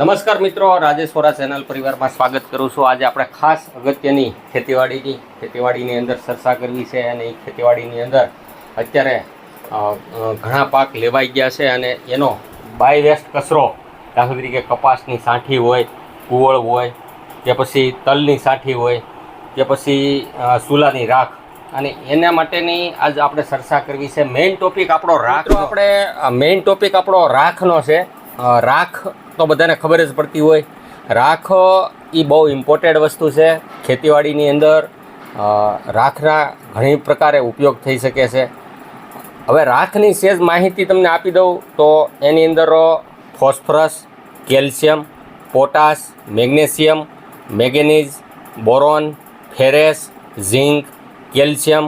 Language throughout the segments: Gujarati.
નમસ્કાર મિત્રો રાજેશ્વરા ચેનલ પરિવારમાં સ્વાગત કરું છું. આજે આપણે ખાસ અગત્યની ખેતીવાડીની ખેતીવાડીની અંદર ચર્ચા કરવી છે અને એ ખેતીવાડીની અંદર અત્યારે ઘણા પાક લેવાઈ ગયા છે અને એનો બાય વેસ્ટ કચરો દાખલા તરીકે કપાસની સાંઠી હોય કુવળ હોય કે પછી તલની સાંઠી હોય કે પછી સુલાની રાખ અને એના માટેની આજ આપણે ચર્ચા કરવી છે. મેઇન ટોપિક આપણો રાખ આપણે મેઇન ટોપિક આપણો રાખનો છે. રાખ તો બધાને ખબર જ પડતી હોય. રાખ એ બહુ ઇમ્પોર્ટેડ વસ્તુ છે. ખેતીવાડીની અંદર રાખના ઘણી પ્રકારે ઉપયોગ થઈ શકે છે. હવે રાખની સેજ માહિતી તમને આપી દઉં તો એની અંદર phosphorus, calcium, potash, magnesium, manganese, boron, ferrous, zinc, calcium.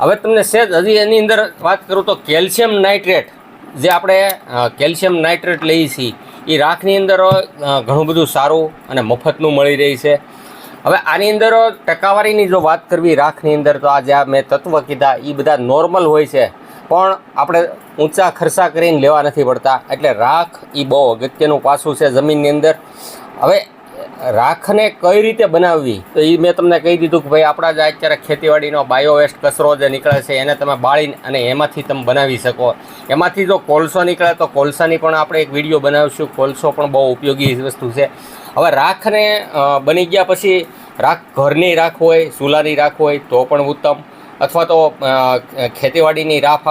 હવે તમને સેજ હજી એની અંદર વાત કરું તો કેલ્શિયમ નાઇટ્રેટ. જે આપણે કેલ્શિયમ નાઇટ્રેટ લઈએ છીએ એ રાખની અંદર ઘણું બધું સારું અને મફતનું મળી રહી છે. હવે આની અંદર ટકાવારીની જો વાત કરવી, રાખની અંદર તો આ જે મેં તત્વ કીધા એ બધા નોર્મલ હોય છે. પણ આપણે ઊંચા ખર્ચા કરીને લેવા નથી પડતા. એટલે રાખ એ બહુ અગત્યનું પાસું છે જમીનની અંદર. હવે રાખને કઈ રીતે બનાવવી? તો એ મેં તમને કહી દીધું કે ભાઈ આપણા જ અત્યારે ખેતીવાડીનો બાયોવેસ્ટ કચરો જે નીકળે છે, એને તમે બાળીને અને એમાંથી તમે બનાવી શકો. એમાંથી જો કોલસો નીકળે તો કોલસાની પણ આપણે એક વીડિયો બનાવીશું. કોલસો પણ બહુ ઉપયોગી વસ્તુ છે. હવે રાખને બની ગયા પછી રાખ ઘરની રાખ હોય, ચૂલાની રાખ હોય તો પણ ઉત્તમ. અથવા તો ખેતીવાડીની રાખ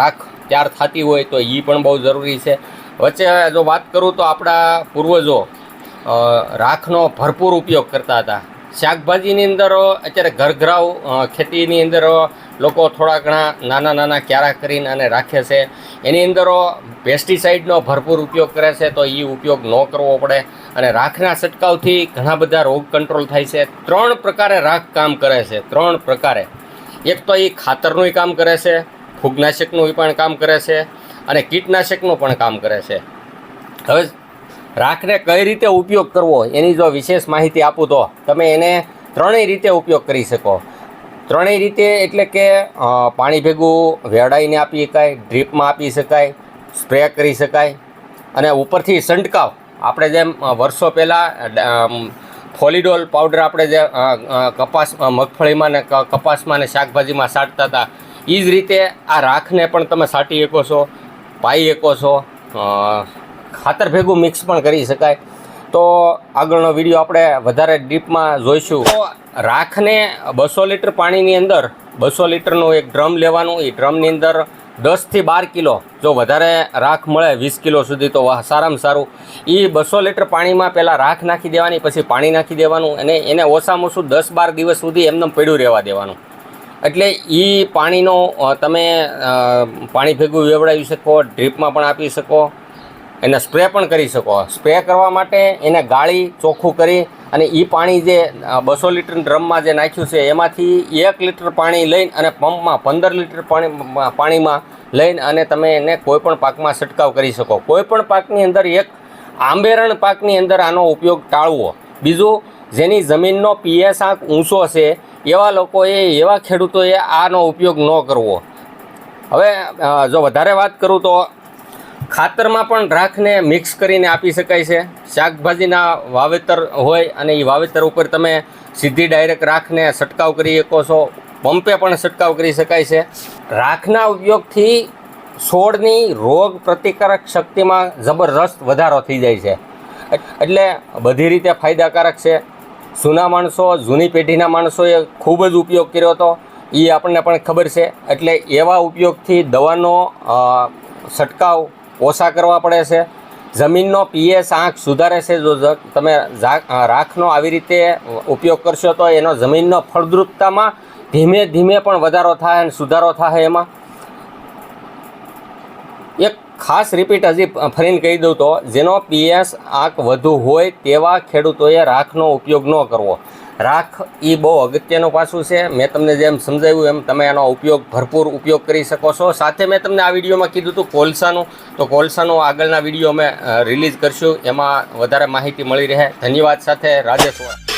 રાખ તૈયાર થતી હોય તો એ પણ બહુ જરૂરી છે. વચ્ચે જો વાત કરું તો આપણા પૂર્વજો રાખનો ભરપૂર ઉપયોગ કરતા હતા. શાકભાજીની અંદર, અત્યારે ઘરઘરાવ ખેતીની અંદર લોકો થોડા ઘણા નાના નાના ક્યારા કરીને અને રાખે છે. એની અંદર પેસ્ટિસાઇડનો ભરપૂર ઉપયોગ કરે છે તો એ ઉપયોગ ન કરવો પડે અને રાખના છંટકાવથી ઘણા બધા રોગ કંટ્રોલ થાય છે. ત્રણ પ્રકારે રાખ કામ કરે છે. ત્રણ પ્રકારે. એક તો એ ખાતરનું કામ કરે છે, ફૂગનાશકનું પણ કામ કરે છે અને કીટનાશકનું પણ કામ કરે છે. હવે રાખને કઈ રીતે ઉપયોગ કરવો એની જો વિશેષ માહિતી આપું તો તમે એને ત્રણેય રીતે ઉપયોગ કરી શકો. ત્રણેય રીતે એટલે કે પાણી ભેગું વેડાઈને આપી શકાય, ડ્રીપમાં આપી શકાય, સ્પ્રે કરી શકાય અને ઉપરથી સંટકાવ આપણે જેમ વર્ષો પહેલાં ફોલિડોલ પાવડર આપણે જે કપાસ મગફળીમાં ને કપાસમાં ને શાકભાજીમાં સાટતા હતા એ જ રીતે આ રાખને પણ તમે સાટી શકો છો, પાઈ શકો છો ખાતર ભેગું મિક્સ પણ કરી શકાય. તો આગળનો વીડિયો આપણે વધારે ડીપમાં જોઈશું. તો રાખને બસો લીટર પાણીની અંદર, બસો લીટરનું એક ડ્રમ લેવાનું. એ ડ્રમની અંદર દસથી બાર કિલો, જો વધારે રાખ મળે, વીસ કિલો સુધી તો સારામાં સારું. એ બસો લીટર પાણીમાં પહેલાં રાખ નાખી દેવાની, પછી પાણી નાખી દેવાનું, અને એને ઓછામાં ઓછું દસ બાર દિવસ સુધી એમને પડ્યું રહેવા દેવાનું. એટલે એ પાણીનો તમે પાણી ભેગું વેવડાવી શકો ડ્રીપમાં પણ આપી શકો. એને સ્પ્રે પણ કરી શકો. સ્પ્રે કરવા માટે એને ગાળી, ચોખ્ખું કરી અને એ પાણી જે બસો લીટર ડ્રમમાં જે નાખ્યું છે, એમાંથી એક લીટર પાણી લઈને અને પંપમાં પંદર લીટર પાણી પાણીમાં લઈને અને તમે એને કોઈપણ પાકમાં છંટકાવ કરી શકો. કોઈપણ પાકની અંદર એક આંબેરણ પાકની અંદર આનો ઉપયોગ ટાળવો. બીજું, જેની જમીનનો પીએસ આંક ઊંચો છે, એવા લોકોએ, એવા ખેડૂતોએ આનો ઉપયોગ ન કરવો. હવે જો વધારે વાત કરું તો ખાતરમાં પણ રાખને મિક્સ કરીને આપી શકાય છે. શાકભાજીના વાવેતર હોય અને એ વાવેતર ઉપર તમે સીધી ડાયરેક્ટ રાખને છંટકાવ કરી શકો છો. પંપે પણ છંટકાવ કરી શકાય છે. રાખના ઉપયોગથી છોડની રોગ પ્રતિકારક શક્તિમાં જબરદસ્ત વધારો થઈ જાય છે. એટલે બધી રીતે ફાયદાકારક છે. જૂના માણસો, જૂની પેઢીના માણસોએ ખૂબ જ ઉપયોગ કર્યો હતો. એ આપણને પણ ખબર છે. એટલે એવા ઉપયોગથી દવાનો છંટકાવ ઓછા કરવા પડે છે. જમીનનો પીએસ આંક સુધારે છે. જો તમે રાખનો આવી રીતે ઉપયોગ કરશો તો એનો જમીનનો ફળદ્રુપતામાં ધીમે ધીમે પણ વધારો થાય અને સુધારો થાય એમાં. એક ખાસ રિપીટ હજી ફરીને કહી દઉં તો, જેનો પીએસ આંક વધુ હોય તેવા ખેડૂતોએ રાખનો ઉપયોગ ન કરવો. રાખ એ બહુ અગત્યનું પાસું છે. મેં તમને જેમ સમજાવ્યું એમ તમે એનો ઉપયોગ, ભરપૂર ઉપયોગ કરી શકો છો. સાથે મેં તમને આ વિડીયોમાં કીધું હતું કોલસાનું. તો કોલસાનું આગળના વીડિયો અમે રિલીઝ કરશું. એમાં વધારે માહિતી મળી રહે. ધન્યવાદ સાથે, રાજેશ.